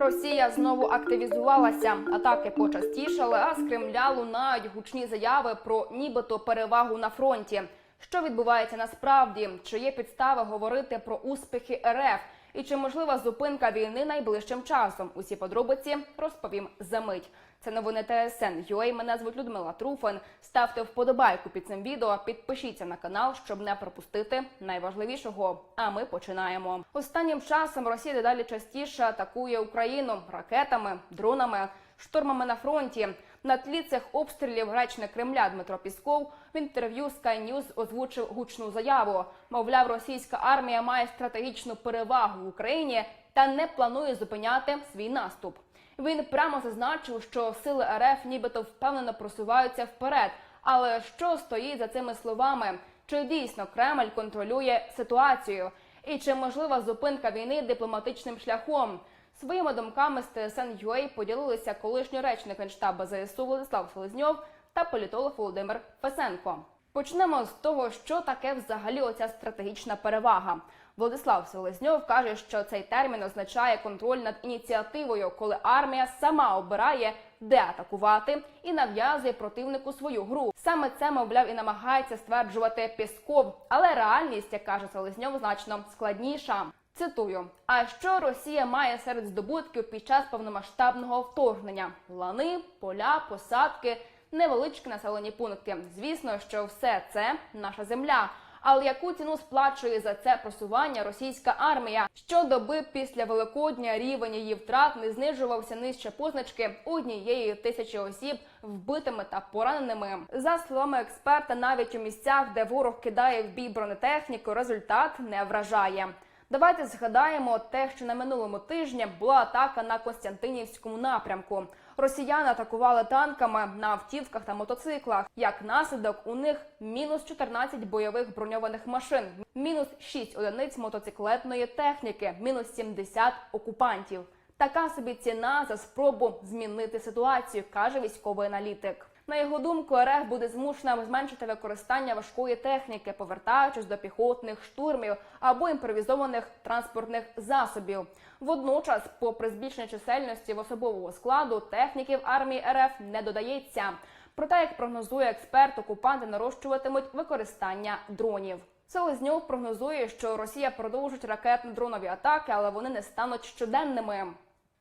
Росія знову активізувалася. Атаки почастішали, а з Кремля лунають гучні заяви про нібито перевагу на фронті. Що відбувається насправді? Чи є підстави говорити про успіхи РФ? І чи можлива зупинка війни найближчим часом? Усі подробиці розповім за мить. Це новини ТСН. UA. Мене звуть Людмила Труфан. Ставте вподобайку під цим відео, підпишіться на канал, щоб не пропустити найважливішого. А ми починаємо. Останнім часом Росія дедалі частіше атакує Україну ракетами, дронами, штурмами на фронті. На тлі цих обстрілів речник Кремля Дмитро Пісков в інтерв'ю Sky News озвучив гучну заяву. Мовляв, російська армія має стратегічну перевагу в Україні та не планує зупиняти свій наступ. Він прямо зазначив, що сили РФ нібито впевнено просуваються вперед. Але що стоїть за цими словами? Чи дійсно Кремль контролює ситуацію? І чи можлива зупинка війни дипломатичним шляхом? Своїми думками з ТСН UA поділилися колишній речник Генштабу ЗСУ Владислав Селезньов та політолог Володимир Фесенко. Почнемо з того, що таке взагалі оця стратегічна перевага. Владислав Селезньов каже, що цей термін означає контроль над ініціативою, коли армія сама обирає, де атакувати, і нав'язує противнику свою гру. Саме це, мовляв, і намагається стверджувати Пісков. Але реальність, як каже Селезньов, значно складніша. Цитую: а що Росія має серед здобутків під час повномасштабного вторгнення? Лани, поля, посадки, невеличкі населені пункти. Звісно, що все це наша земля. Але яку ціну сплачує за це просування російська армія? Щодоби після Великодня рівень її втрат не знижувався нижче позначки однієї тисячі осіб вбитими та пораненими. За словами експерта, навіть у місцях, де ворог кидає в бій бронетехніку, результат не вражає. Давайте згадаємо те, що на минулому тижні була атака на Костянтинівському напрямку. Росіяни атакували танками на автівках та мотоциклах. Як наслідок, у них мінус 14 бойових броньованих машин, мінус 6 одиниць мотоциклетної техніки, мінус 70 окупантів. Така собі ціна за спробу змінити ситуацію, каже військовий аналітик. На його думку, РФ буде змушена зменшити використання важкої техніки, повертаючись до піхотних штурмів або імпровізованих транспортних засобів. Водночас, попри збільшення чисельності в особового складу, техніків армії РФ не додається. Проте, як прогнозує експерт, окупанти нарощуватимуть використання дронів. Селезньов прогнозує, що Росія продовжить ракетно-дронові атаки, але вони не стануть щоденними.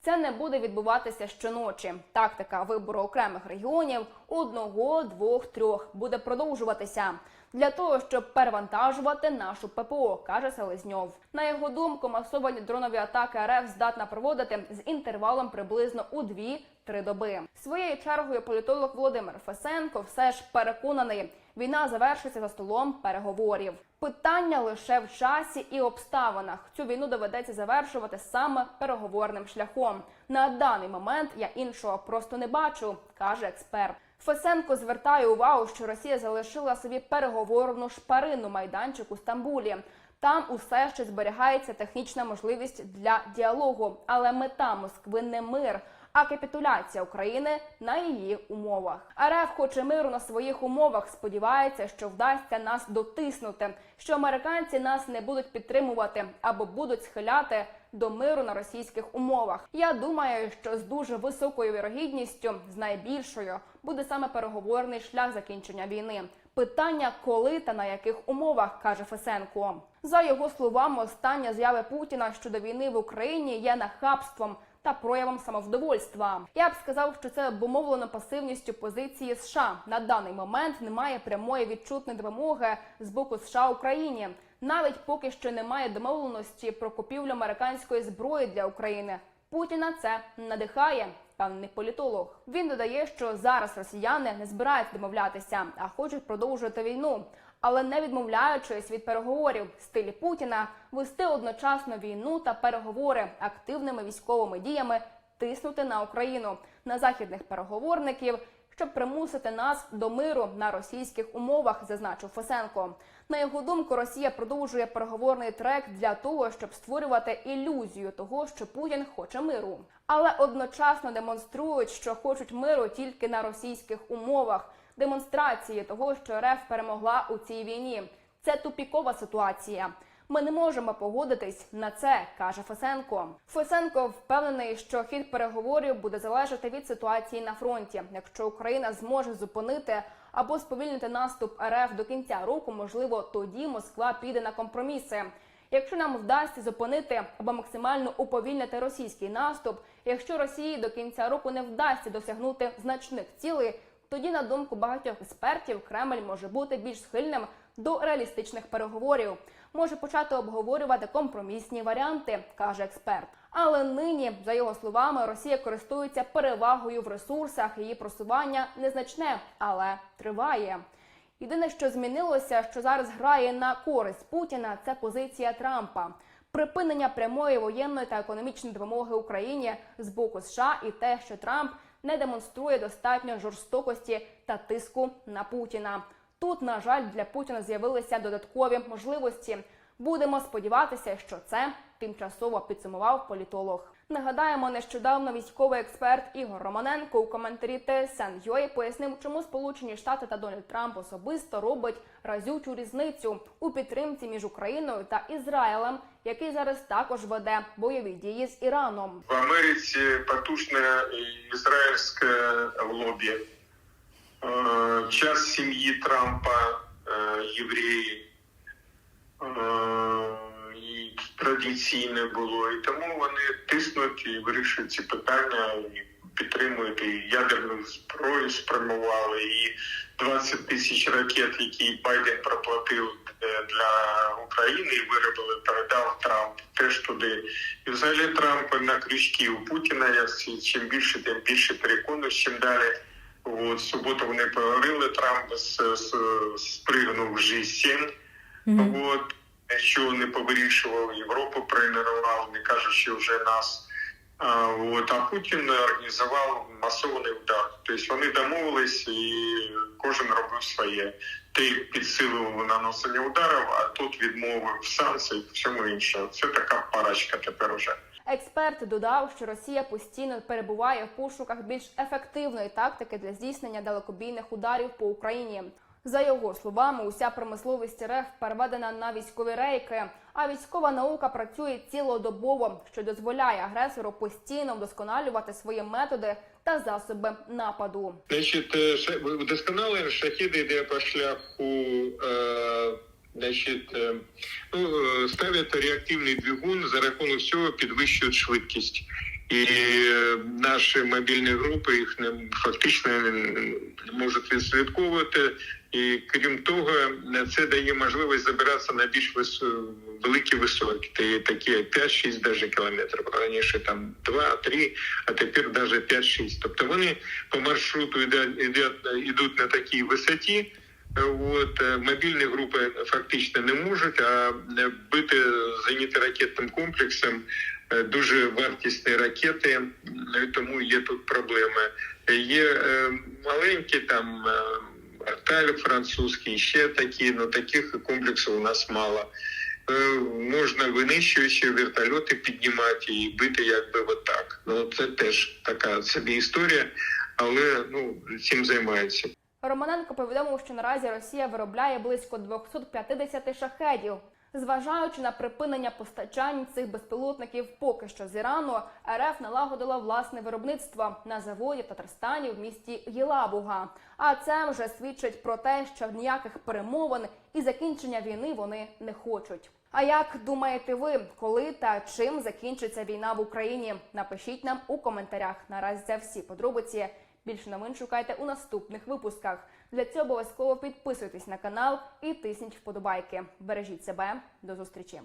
Це не буде відбуватися щоночі. Тактика вибору окремих регіонів одного, двох, трьох буде продовжуватися для того, щоб перевантажувати нашу ППО, каже Селезньов. На його думку, масовані дронові атаки РФ здатна проводити з інтервалом приблизно у 2-3 доби. Своєю чергою політолог Володимир Фесенко все ж переконаний, війна завершиться за столом переговорів. Питання лише в часі і обставинах. Цю війну доведеться завершувати саме переговорним шляхом. На даний момент я іншого просто не бачу, каже експерт. Фесенко звертає увагу, що Росія залишила собі переговорну шпарину майданчик у Стамбулі. Там усе ще зберігається технічна можливість для діалогу, але мета Москви не мир. А капітуляція України на її умовах. РФ хоче миру на своїх умовах. Сподівається, що вдасться нас дотиснути, що американці нас не будуть підтримувати або будуть схиляти до миру на російських умовах. Я думаю, що з дуже високою вірогідністю, з найбільшою, буде саме переговорний шлях закінчення війни. Питання, коли та на яких умовах, каже Фесенко. За його словами, остання заяви Путіна щодо війни в Україні є нахабством та проявом самовдовольства. Я б сказав, що це обумовлено пасивністю позиції США. На даний момент немає прямої відчутної допомоги з боку США Україні. Навіть поки що немає домовленості про купівлю американської зброї для України. Путіна це надихає. Певний політолог. Він додає, що зараз росіяни не збираються домовлятися, а хочуть продовжувати війну, але не відмовляючись від переговорів в стилі Путіна, вести одночасно війну та переговори активними військовими діями, тиснути на Україну на західних переговорників. Щоб примусити нас до миру на російських умовах, зазначив Фесенко. На його думку, Росія продовжує переговорний трек для того, щоб створювати ілюзію того, що Путін хоче миру, але одночасно демонструють, що хочуть миру тільки на російських умовах. Демонстрації того, що РФ перемогла у цій війні. Це тупікова ситуація. Ми не можемо погодитись на це, каже Фесенко. Фесенко впевнений, що хід переговорів буде залежати від ситуації на фронті. Якщо Україна зможе зупинити або сповільнити наступ РФ до кінця року, можливо, тоді Москва піде на компроміси. Якщо нам вдасться зупинити або максимально уповільнити російський наступ, якщо Росії до кінця року не вдасться досягнути значних цілей, тоді, на думку багатьох експертів, Кремль може бути більш схильним до реалістичних переговорів, може почати обговорювати компромісні варіанти, каже експерт. Але нині, за його словами, Росія користується перевагою в ресурсах. Її просування незначне, але триває. Єдине, що змінилося, що зараз грає на користь Путіна, це позиція Трампа. Припинення прямої воєнної та економічної допомоги Україні з боку США і те, що Трамп не демонструє достатньо жорстокості та тиску на Путіна. Тут, на жаль, для Путіна з'явилися додаткові можливості. Будемо сподіватися, що це тимчасово підсумував політолог. Нагадаємо, нещодавно військовий експерт Ігор Романенко у коментарі ТСН UA пояснив, чому Сполучені Штати та Дональд Трамп особисто робить разючу різницю у підтримці між Україною та Ізраїлем, який зараз також веде бойові дії з Іраном. В Америці потужне ізраїльське лобі. Е, Час сім'ї Трампа, е, євреї, Е, і традиційне було, і тому вони тиснуть і вирішують ці питання, і підтримують і ядерну зброю спрямували, і 20 тисяч ракет, які Байден проплатив е, для України і виробили, передав Трамп теж туди. І взагалі Трамп на крючки у Путіна. Я чим більше, тим більше переконую, чим далі. От суботу вони поговорили. Трамп спригнув G7. Угу. От що не повирішував, Європу проігнорував, не кажучи вже нас. А, от, а Путін організував масований удар. Тобто вони домовились і кожен робив своє. Ти підсилував наносення ударів, а тут відмовив санкції, всьому іншому. Це така парачка. тепер уже. Експерт додав, що Росія постійно перебуває в пошуках більш ефективної тактики для здійснення далекобійних ударів по Україні. За його словами, уся промисловість РФ переведена на військові рейки, а військова наука працює цілодобово, що дозволяє агресору постійно вдосконалювати свої методи та засоби нападу. Значить, е, вдосконалення шахіди йде по шляху. Е, Значить, е, ну, е, ставлять реактивний двигун за рахунок цього підвищують швидкість. І наші мобільні групи їх не фактично не можуть відслідковувати. І крім того, це дає можливість забиратися на більш великі високі, Та- такі як 5-6 даже кілометрів. Раніше там 2-3, а тепер навіть 5-6. Тобто вони по маршруту йдуть, на такій висоті. От е, мобільні групи фактично не можуть, а е, бити зенітно-ракетним комплексом е, дуже вартісні ракети, тому є тут проблеми. Є маленькі там Арталь французький, ще такі, але таких комплексів у нас мало. Е, Можна винищуючи вертольоти піднімати і бити якби отак. Ну це теж така собі історія, але ну цим займається. Романенко повідомив, що наразі Росія виробляє близько 250 шахедів. Зважаючи на припинення постачань цих безпілотників поки що з Ірану, РФ налагодила власне виробництво на заводі в Татарстані в місті Єлабуга. А це вже свідчить про те, що ніяких перемовин і закінчення війни вони не хочуть. А як думаєте ви, коли та чим закінчиться війна в Україні? Напишіть нам у коментарях. Наразі це всі подробиці. Більше новин шукайте у наступних випусках. Для цього обов'язково підписуйтесь на канал і тисніть вподобайки. Бережіть себе. До зустрічі.